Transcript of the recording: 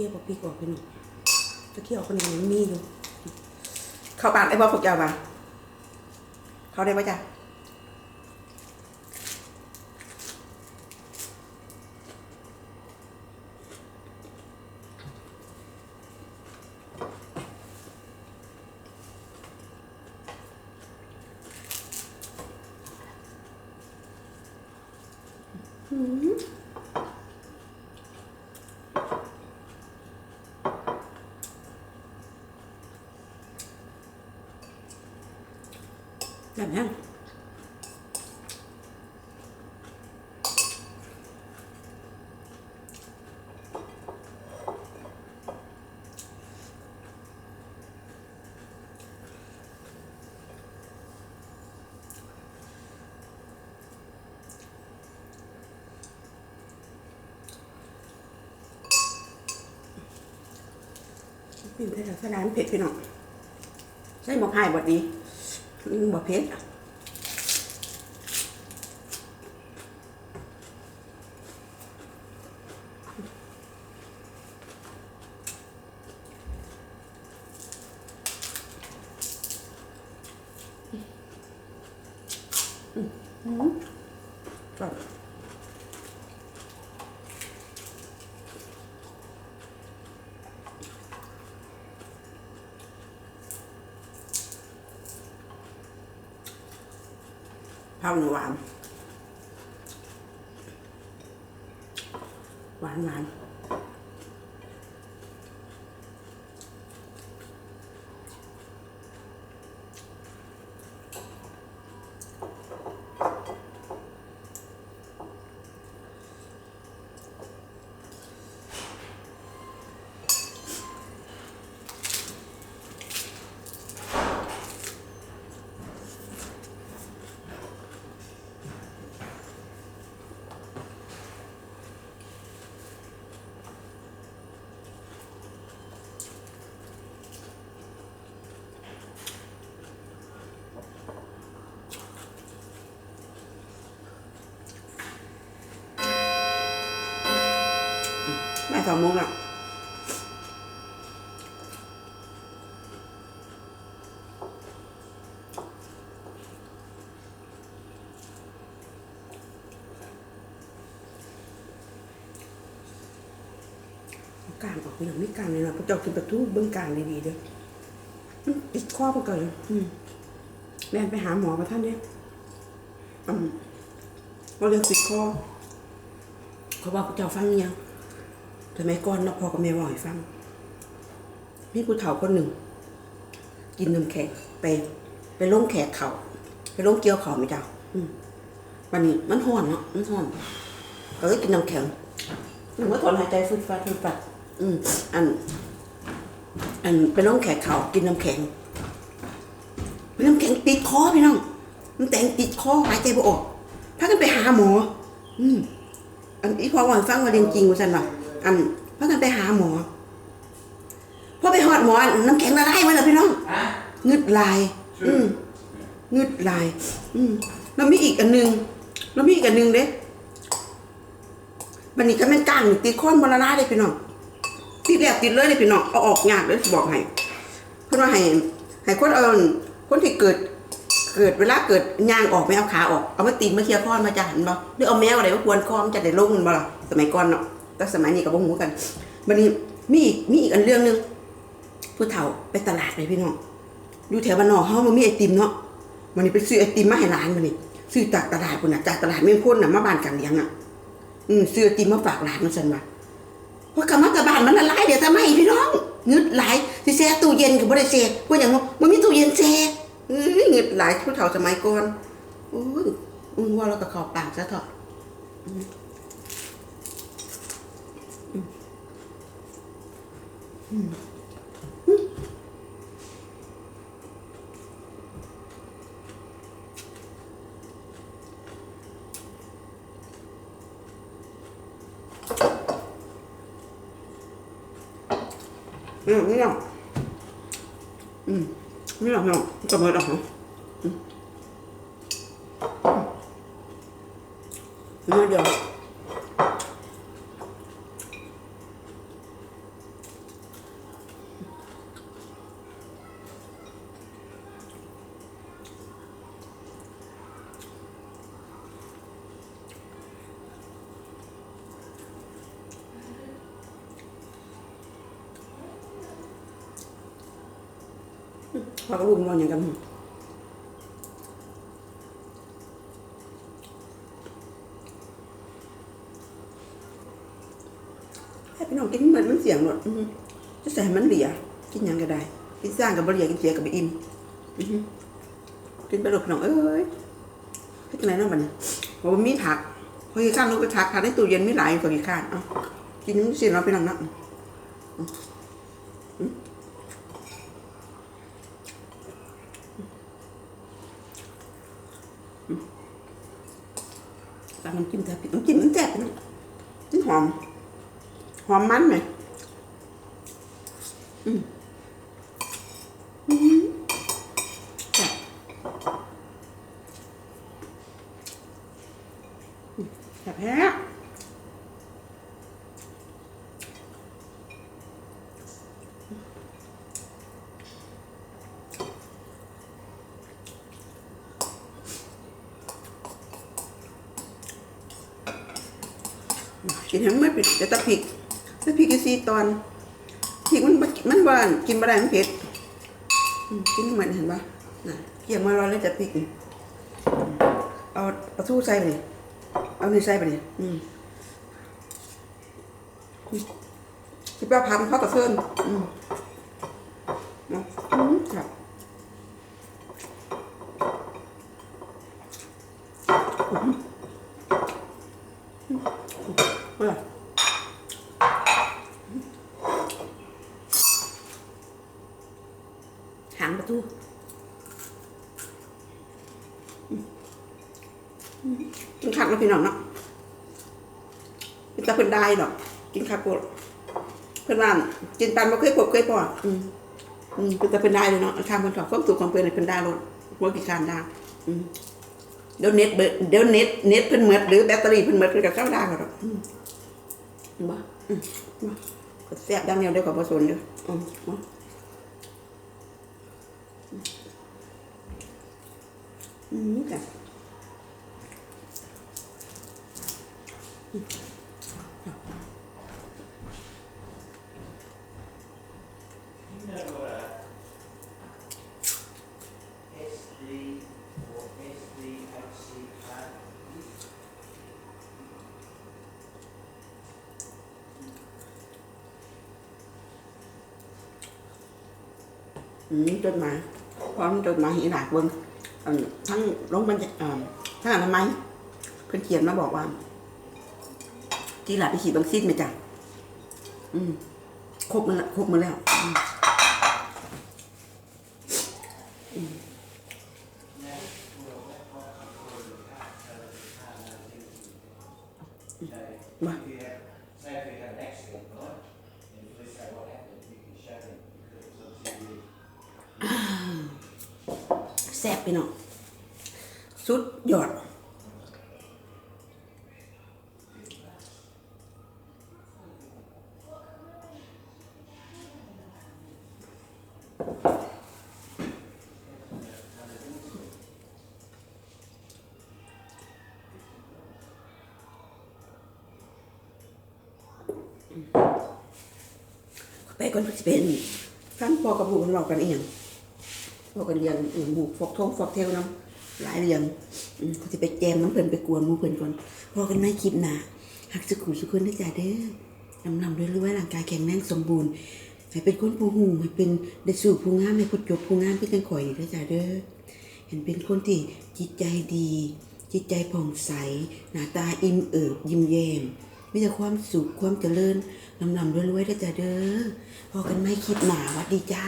คี่ยวบอกพี่กอกพี่หนุ่มจะเคี่ยวคนนี้ยังมีอยู่ เข้าบ้านไอ้บ่พวกเจ้าบ้าเข้าได้ปะจ๊ะ แบบนี้ปิ้งเผ็ดสลามเผ็ดพี่น้องใส่หมกไห่บดดี อืมบดเผ็ดก่อน ข้าวหนูหวาน หวานหวาน แม่สองโมงอะกลางออกไปอย่างไม่กลางเลยนะพวกเจ้ากินประตูเบื้องกลางดีๆเด้อติดข้อไปก่อนเลยแม่ไปหาหมอมาท่านเนี่ยอืมว่าเรื่องติดคอเขาบอกพวกเจ้าฟังยัง สมัยก่อนเราพอกับแม่บอกให้ฟังมีผู้เฒ่าคนหนึ่ง กินนมแขกไป ไปลงแขกเขาไปลงเกี่ยวเขาไม่เจ้าอืมวันนี้มันห่อนเนาะมันห่อนก็เลยกินน้ำแข็งหนูว่าถอนหายใจฟืดฟัดฟืดฟัดอืมอัน อันไปลงแขกเขากินน้ำแข็งน้ำแข็งติดคอพี่น้องน้ำแข็งติดคอหายใจไม่ออกพากันไปหาหมอ อืมอันอีพอวันฟังว่าเรื่องจริงว่าสันว่าอั นพากันไปหาหมอพอไปหอดหมออันน้ำแข็งละลายมาแล้วพี่น้องงึดลาย อืมงึดลาย อืมแล้วมีอีกอันหนึงแล้วมีอีกอันหนึงเด้บันนี้ก็แม่นก้างนี่ติดค้อนมรณะเลยพี่น้องติดแล้วติดเลยเลยพี่น้องเอาออกยากเลยบอกให้เพิ่นว่าให้ให้คนเอาคนที่เกิด เกิดเวลาเกิดยางออกไม่เอาขาออกเอามาตีนมาเคลียร์ค้อนมาจะหันบ่หรือเอาแมวอะไรมาควนคอมนจะได้ลงมันบ่ล่ะสมัยก่อนเนาะ แต่สมัยนี้ก็บ่ฮู้กันบัดนี้มีอีกมีอีกอันเรื่องหนึงผู้เฒ่าไปตลาดไปพี่น้องอยู่แถวบ้านนอกเฮาบ่มีไอติมเนาะวันนี้ไปซื้อไอติมมาให้ร้านมื้อนี้ซื้อจากตลาดพุ่นน่ะจากตลาดเมืองพ้นน่ะมาบ้านกันเลี้ยงอะอืมซื้อไอติมมาฝากร้านมันซั่นว่าเพราะกลับมากับบ้านมันละลายเดี๋ยวทำไมพี่น้องงึดหลายสิแช่ตู้เย็นก็บ่ได้แช่เพราะหยังว่ามันมีตู้เย็นแช่เอ้ยเงิดหลายผู้เฒ่าสมัยก่อนโอ้ยอืมว่าเราก็เข้าปากซะเถอะ อืมอืมอืมอืมนี่เนาะอืมนี่เนาะเนาะจะเบิดอะฮะอืมอืมเดี๋ยว พ่อกับลูกนอนอย่างกันให้พี่น้องกินเหมือนมันเสียงหมดจะใส่มันเหลียกินยังก็ได้กินสร้างกับบะเหลียกินเสียกับไปอิ่มกินไปหลบน้องเอ้ยให้กินอะไรเนาะบัดนี้โอ้มีผักพอกี่ข้างลูกไปผักผักในตู้เย็นไม่หลายพอกี่ข้างเอ้ากินมันเสียงเราะพี่น้องะตามน้ำจิ้มแซ่บน้ำจิ้มมันแซ่บนะมันหอม หอมมันไหมอืมอืมแซ่บอืมแซ่บแท้ กินให้มันไม่ผิดแต่ตะพริกตะพริกอีซีตอนพริกมันมันหวานกินไม่ได้มันเผ็ดกินเหมือนเห็นปะน่ะเกี่ยงมาร้อนแล้วจะพริกเอาปลาทูใส่ไปเอาเนื้อใส่ไปดิอืมที่ป้าพันเขากับเฟินอืมเนาะอืมครับเออหางประตูอืมอืมกินคักแล้วพี่น้องเนาะ เป็นตาเพิ่นได้ดอก กินคักโปดเพิ่นว่ากินปันบ่เคยพบเคยพออืมอืมเป็นตาเพิ่นได้เลยเนาะข้ามเพิ่นถอดความสุขของเพิ่นให้เพิ่นได้รถหัวกี่การได้อืมเดี๋ยวเน็ตเบิดเดี๋ยวเน็ตเน็ตเพิ่นหมดหรือแบตเตอรี่เพิ่นหมดเพิ่นก็เข้าได้ก็ดอกอืมบ่อืมบ่ก็แซ่บดังเดียวเดี๋ยวก็บ่สนเด้ออืมบ่อืมจ้ะ จดหมายพร้อมจดหมายอีหลากเบิ่งทั้งลงมันทั้งอนามัยเพิ่อนเขียนมาบอกว่า ที่หลานไปฉีดวัคซีนไหมจ้ะอืมครบมาแล้วครบมาแล้วมา แซ่บไปเนาะสุดยอดไปก่อนสิเป็นฟังพอกับลูกมันเว้ากันเอง พอกันเรียนอืมหมู่ฟอกท้องฟอกเทวนํหลายเรื่องอืมก็สิไปแจมน้ำเพิ่นไปกวนมูเพิ่นก่อนพอกันในคลิปหนาหักสุขุสุขคนได้จ้าเด้อนำนำด้วยรวยร่างกายแข็งแรงสมบูรณ์ให้เป็นคนผู้หูให้เป็นได้สู่ผู้งามให้คนจบผู้งามพื่กันข่อยนี่เด้จ้าเด้อเห็นเป็นคนที่จิตใจดี จิตใจผ่องใส หน้าตาอิ่มเอิบยิ้มแย้มมีแต่ความสุขความเจริญลำลำรวยๆได้จ้าเด้อพอกันไม่คลิปหนาวัดดีจ้า